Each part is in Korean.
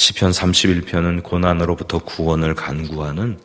시편 31편은 고난으로부터 구원을 간구하는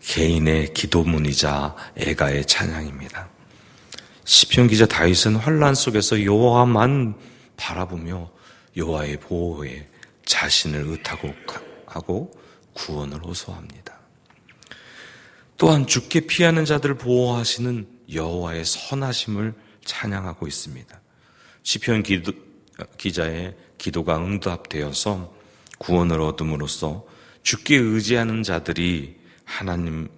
개인의 기도문이자 애가의 찬양입니다. 시편 기자 다윗은 환란 속에서 여호와만 바라보며 여호와의 보호에 자신을 의탁하고 구원을 호소합니다. 또한 죽게 피하는 자들을 보호하시는 여호와의 선하심을 찬양하고 있습니다. 시편 기도, 기자의 기도가 응답되어서 구원을 얻음으로써 죽게 의지하는 자들이 하나님의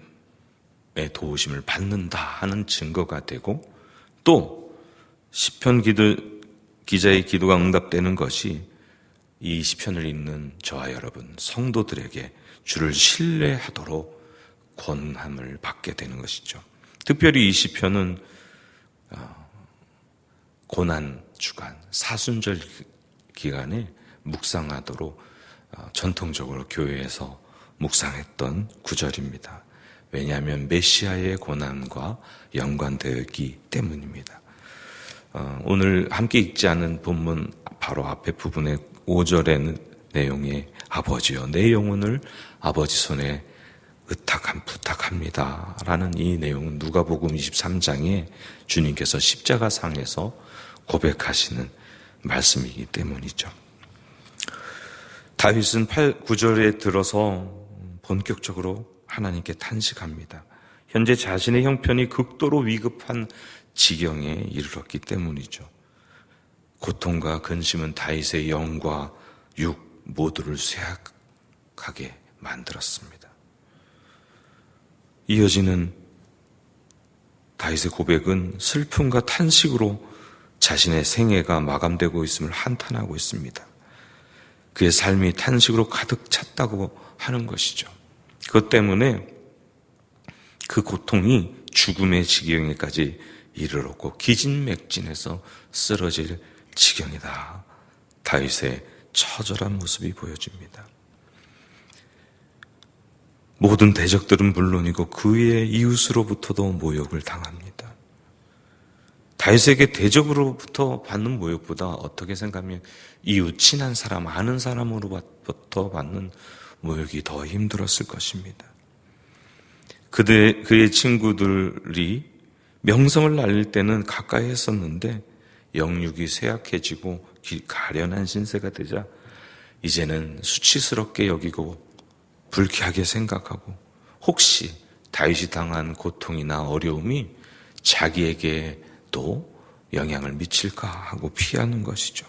도우심을 받는다 하는 증거가 되고 또 시편 기도 기자의 기도가 응답되는 것이 이 시편을 읽는 저와 여러분 성도들에게 주를 신뢰하도록 권함을 받게 되는 것이죠. 특별히 이 시편은 어, 고난 주간 사순절 기간에 묵상하도록 어, 전통적으로 교회에서 묵상했던 구절입니다. 왜냐하면 메시아의 고난과 연관되기 때문입니다. 어, 오늘 함께 읽지 않은 본문 바로 앞에 부분의 5절의 내용의 아버지여 내 영혼을 아버지 손에 의탁한 부탁합니다. 라는 이 내용은 누가복음 23장에 주님께서 십자가 상에서 고백하시는 말씀이기 때문이죠. 다윗은 8, 9절에 들어서 본격적으로 하나님께 탄식합니다. 현재 자신의 형편이 극도로 위급한 지경에 이르렀기 때문이죠. 고통과 근심은 다윗의 영과 육 모두를 쇠약하게 만들었습니다. 이어지는 다윗의 고백은 슬픔과 탄식으로 자신의 생애가 마감되고 있음을 한탄하고 있습니다. 그의 삶이 탄식으로 가득 찼다고 하는 것이죠. 그것 때문에 그 고통이 죽음의 지경에까지 이르렀고 기진맥진해서 쓰러질 지경이다. 다윗의 처절한 모습이 보여집니다. 모든 대적들은 물론이고 그의 이웃으로부터도 모욕을 당합니다. 다윗에게 대적으로부터 받는 모욕보다 어떻게 생각하면 이웃 친한 사람 아는 사람으로부터 받는 모욕이 더 힘들었을 것입니다. 그들 그의 친구들이 명성을 날릴 때는 가까이 했었는데 영육이 쇠약해지고 가련한 신세가 되자 이제는 수치스럽게 여기고 불쾌하게 생각하고 혹시 다윗이 당한 고통이나 어려움이 자기에게 도 영향을 미칠까 하고 피하는 것이죠.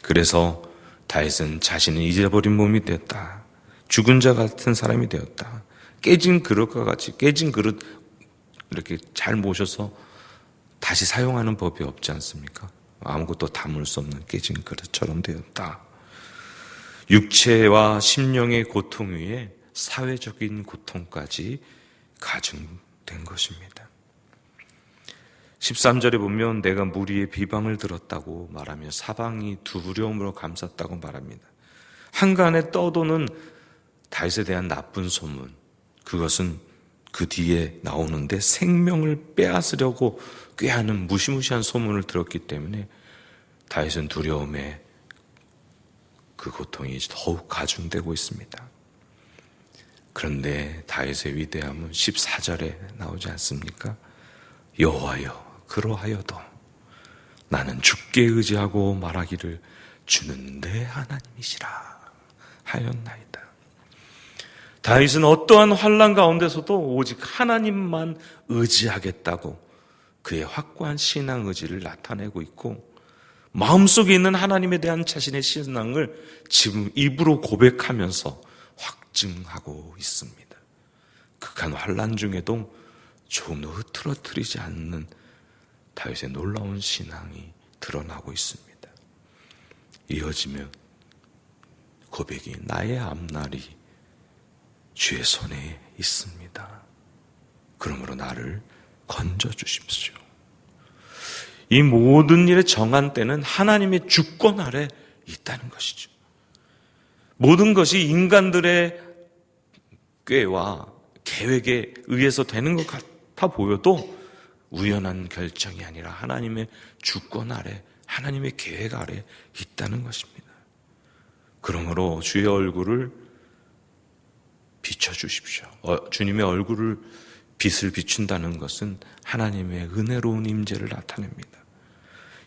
그래서 다윗은 자신은 잊어버린 몸이 되었다. 죽은 자 같은 사람이 되었다. 깨진 그릇과 같이 깨진 그릇 이렇게 잘 모셔서 다시 사용하는 법이 없지 않습니까? 아무것도 담을 수 없는 깨진 그릇처럼 되었다. 육체와 심령의 고통 위에 사회적인 고통까지 가중된 것입니다. 13절에 보면 내가 무리의 비방을 들었다고 말하며 사방이 두려움으로 감쌌다고 말합니다. 한간에 떠도는 다윗에 대한 나쁜 소문, 그것은 그 뒤에 나오는데 생명을 빼앗으려고 꾀하는 무시무시한 소문을 들었기 때문에 다윗은 두려움에 그 고통이 더욱 가중되고 있습니다. 그런데 다윗의 위대함은 14절에 나오지 않습니까? 여호와여 그러하여도 나는 죽게 의지하고 말하기를 주는 내 하나님이시라 하였나이다. 다윗은 어떠한 환란 가운데서도 오직 하나님만 의지하겠다고 그의 확고한 신앙 의지를 나타내고 있고 마음속에 있는 하나님에 대한 자신의 신앙을 지금 입으로 고백하면서 확증하고 있습니다. 극한 환란 중에도 조금 흐트러뜨리지 않는 다윗의 놀라운 신앙이 드러나고 있습니다. 이어지면 고백이 나의 앞날이 주의 손에 있습니다. 그러므로 나를 건져 주십시오. 이 모든 일의 정한 때는 하나님의 주권 아래 있다는 것이죠. 모든 것이 인간들의 꾀와 계획에 의해서 되는 것 같아 보여도 우연한 결정이 아니라 하나님의 주권 아래, 하나님의 계획 아래 있다는 것입니다. 그러므로 주의 얼굴을 비춰주십시오. 어, 주님의 얼굴을 빛을 비춘다는 것은 하나님의 은혜로운 임재를 나타냅니다.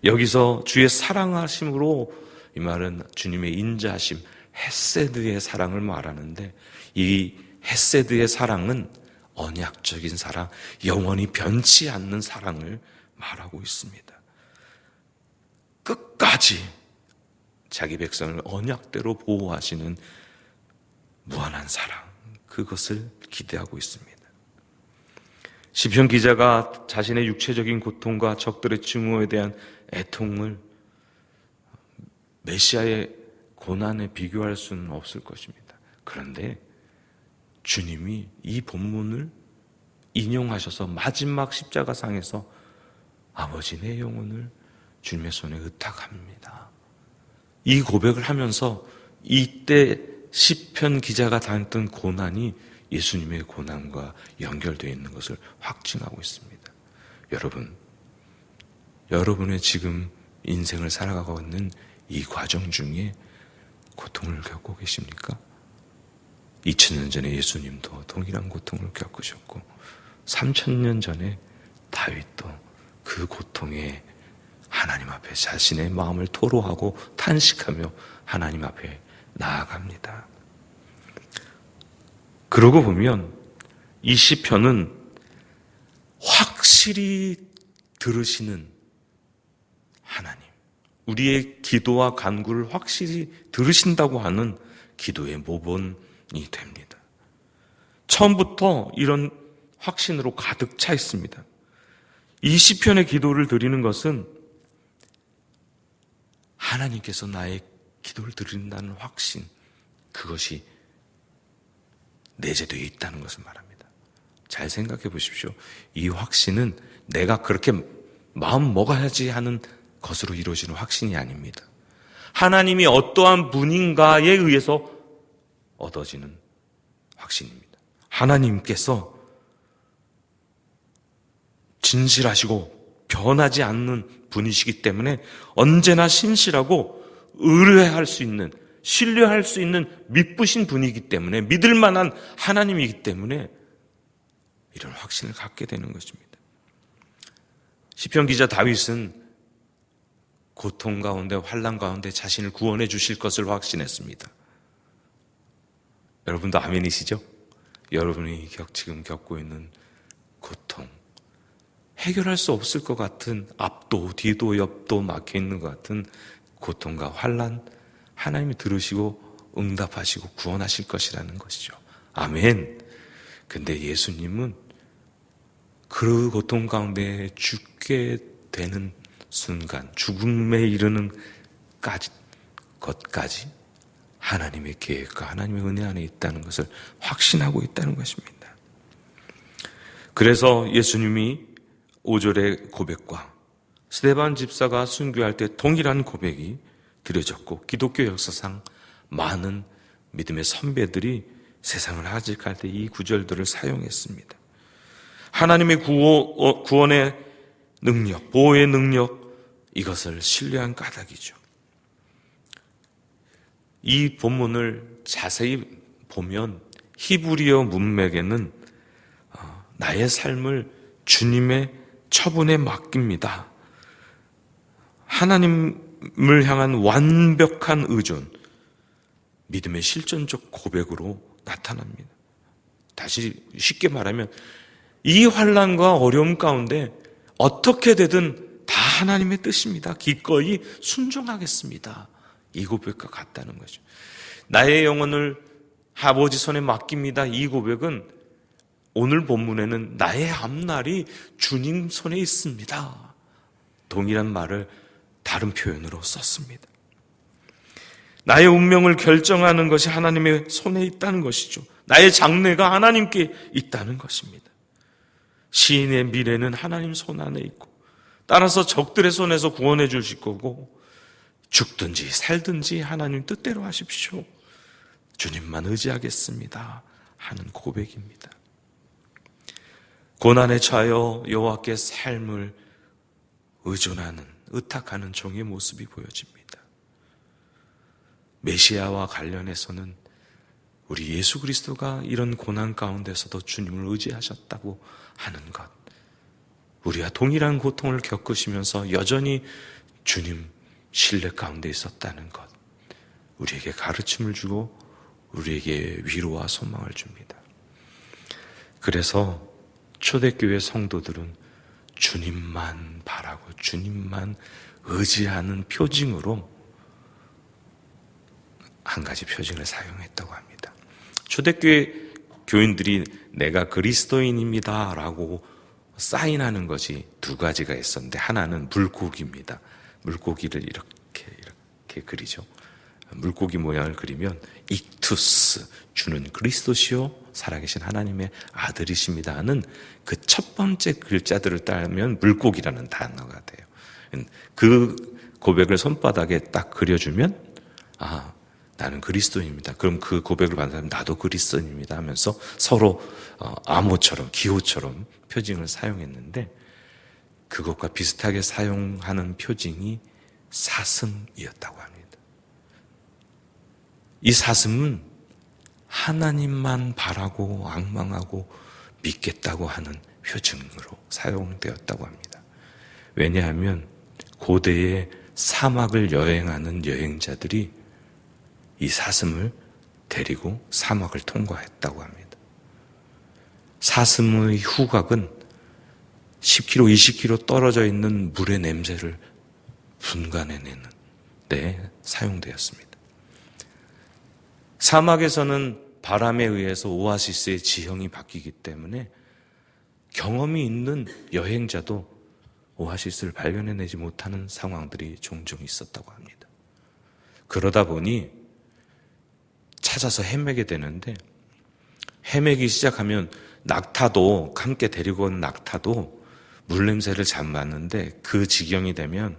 여기서 주의 사랑하심으로 이 말은 주님의 인자하심, 헤세드의 사랑을 말하는데 이 헤세드의 사랑은 언약적인 사랑, 영원히 변치 않는 사랑을 말하고 있습니다. 끝까지 자기 백성을 언약대로 보호하시는 무한한 사랑, 그것을 기대하고 있습니다. 시편 기자가 자신의 육체적인 고통과 적들의 증오에 대한 애통을 메시아의 고난에 비교할 수는 없을 것입니다. 그런데 주님이 이 본문을 인용하셔서 마지막 십자가상에서 아버지 내 영혼을 주님의 손에 의탁합니다. 이 고백을 하면서 이때 시편 기자가 당했던 고난이 예수님의 고난과 연결되어 있는 것을 확증하고 있습니다. 여러분, 여러분의 지금 인생을 살아가고 있는 이 과정 중에 고통을 겪고 계십니까? 2000년 전에 예수님도 동일한 고통을 겪으셨고 3000년 전에 다윗도 그 고통에 하나님 앞에 자신의 마음을 토로하고 탄식하며 하나님 앞에 나아갑니다. 그러고 보면 이 시편은 확실히 들으시는 하나님, 우리의 기도와 간구를 확실히 들으신다고 하는 기도의 모본이 됩니다. 처음부터 이런 확신으로 가득 차 있습니다. 이 시편의 기도를 드리는 것은 하나님께서 나의 기도를 드린다는 확신, 그것이 내재되어 있다는 것을 말합니다. 잘 생각해 보십시오. 이 확신은 내가 그렇게 마음 먹어야지 하는 것으로 이루어지는 확신이 아닙니다. 하나님이 어떠한 분인가에 의해서 얻어지는 확신입니다. 하나님께서 진실하시고 변하지 않는 분이시기 때문에 언제나 신실하고 의뢰할 수 있는 신뢰할 수 있는 믿부신 분이기 때문에 믿을 만한 하나님이기 때문에 이런 확신을 갖게 되는 것입니다. 시편 기자 다윗은 고통 가운데 환란 가운데 자신을 구원해 주실 것을 확신했습니다. 여러분도 아멘이시죠? 여러분이 지금 겪고 있는 고통 해결할 수 없을 것 같은 앞도 뒤도 옆도 막혀 있는 것 같은 고통과 환란 하나님이 들으시고 응답하시고 구원하실 것이라는 것이죠. 아멘. 근데 예수님은 그 고통 가운데 죽게 되는 순간, 죽음에 이르는 까지, 것까지 하나님의 계획과 하나님의 은혜 안에 있다는 것을 확신하고 있다는 것입니다. 그래서 예수님이 5절의 고백과 스테반 집사가 순교할 때 동일한 고백이 드려졌고 기독교 역사상 많은 믿음의 선배들이 세상을 하직할 때 이 구절들을 사용했습니다. 하나님의 구호, 어, 구원의 능력, 보호의 능력, 이것을 신뢰한 까닭이죠. 이 본문을 자세히 보면 히브리어 문맥에는 어, 나의 삶을 주님의 처분에 맡깁니다. 하나님을 향한 완벽한 의존, 믿음의 실전적 고백으로 나타납니다. 다시 쉽게 말하면 이 환란과 어려움 가운데 어떻게 되든 다 하나님의 뜻입니다. 기꺼이 순종하겠습니다. 이 고백과 같다는 거죠. 나의 영혼을 아버지 손에 맡깁니다. 이 고백은 오늘 본문에는 나의 앞날이 주님 손에 있습니다. 동일한 말을 다른 표현으로 썼습니다. 나의 운명을 결정하는 것이 하나님의 손에 있다는 것이죠. 나의 장래가 하나님께 있다는 것입니다. 시인의 미래는 하나님 손 안에 있고, 따라서 적들의 손에서 구원해 주실 거고, 죽든지 살든지 하나님 뜻대로 하십시오. 주님만 의지하겠습니다. 하는 고백입니다. 고난에 처하여 여호와께 삶을 의존하는 의탁하는 종의 모습이 보여집니다. 메시아와 관련해서는 우리 예수 그리스도가 이런 고난 가운데서도 주님을 의지하셨다고 하는 것. 우리와 동일한 고통을 겪으시면서 여전히 주님 신뢰 가운데 있었다는 것. 우리에게 가르침을 주고 우리에게 위로와 소망을 줍니다. 그래서 초대교회 성도들은 주님만 바라고 주님만 의지하는 표징으로 한 가지 표징을 사용했다고 합니다. 초대교회 교인들이 내가 그리스도인입니다 라고 사인하는 것이 두 가지가 있었는데 하나는 물고기입니다. 물고기를 이렇게 이렇게 그리죠. 물고기 모양을 그리면 익투스 주는 그리스도시요 살아계신 하나님의 아들이십니다 하는 그 첫 번째 글자들을 따면 물고기라는 단어가 돼요. 그 고백을 손바닥에 딱 그려주면 아 나는 그리스도입니다. 그럼 그 고백을 받는 사람 나도 그리스도입니다 하면서 서로 어, 암호처럼 기호처럼 표징을 사용했는데 그것과 비슷하게 사용하는 표징이 사슴이었다고 합니다. 이 사슴은 하나님만 바라고 악망하고 믿겠다고 하는 표징으로 사용되었다고 합니다. 왜냐하면 고대의 사막을 여행하는 여행자들이 이 사슴을 데리고 사막을 통과했다고 합니다. 사슴의 후각은 10km, 20km 떨어져 있는 물의 냄새를 분간해내는 데 사용되었습니다. 사막에서는 바람에 의해서 오아시스의 지형이 바뀌기 때문에 경험이 있는 여행자도 오아시스를 발견해내지 못하는 상황들이 종종 있었다고 합니다. 그러다 보니 찾아서 헤매게 되는데 헤매기 시작하면 낙타도 함께 데리고 온 낙타도 물 냄새를 잘 맡는데 그 지경이 되면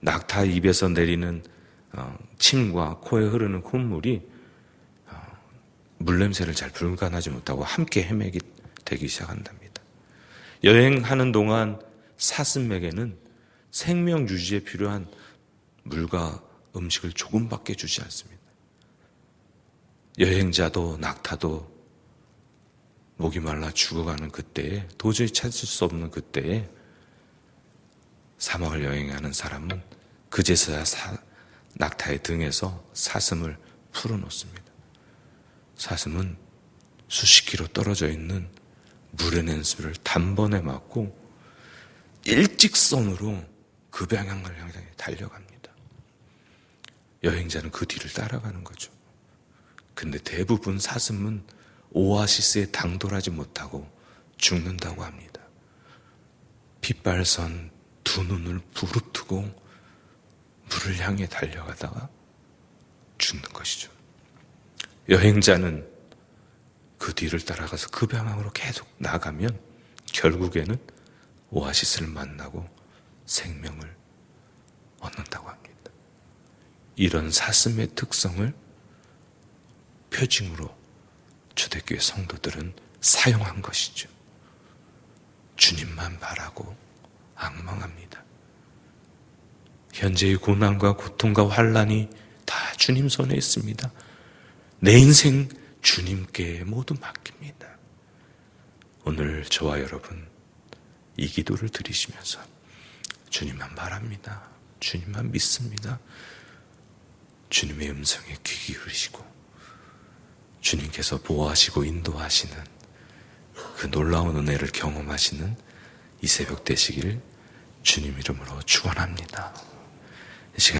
낙타 입에서 내리는 어, 침과 코에 흐르는 콧물이 물냄새를 잘 불간하지 못하고 함께 헤매기 되기 시작한답니다. 여행하는 동안 사슴에게는 생명 유지에 필요한 물과 음식을 조금밖에 주지 않습니다. 여행자도 낙타도 목이 말라 죽어가는 그때에 도저히 찾을 수 없는 그때에 사막을 여행하는 사람은 그제서야 사, 낙타의 등에서 사슴을 풀어놓습니다. 사슴은 수십 킬로 떨어져 있는 물의 냄새를 단번에 맡고 일직선으로 그 방향을 향해 달려갑니다. 여행자는 그 뒤를 따라가는 거죠. 근데 대부분 사슴은 오아시스에 당돌하지 못하고 죽는다고 합니다. 핏발선 두 눈을 부릅뜨고 물을 향해 달려가다가 죽는 것이죠. 여행자는 그 뒤를 따라가서 그 방향으로 계속 나가면 결국에는 오아시스를 만나고 생명을 얻는다고 합니다. 이런 사슴의 특성을 표징으로 초대교회 성도들은 사용한 것이죠. 주님만 바라고 악망합니다. 현재의 고난과 고통과 환란이 다 주님 손에 있습니다. 내 인생 주님께 모두 맡깁니다. 오늘 저와 여러분 이 기도를 드리시면서 주님만 바랍니다. 주님만 믿습니다. 주님의 음성에 귀 기울이시고 주님께서 보호하시고 인도하시는 그 놀라운 은혜를 경험하시는 이 새벽 되시길 주님 이름으로 축원합니다.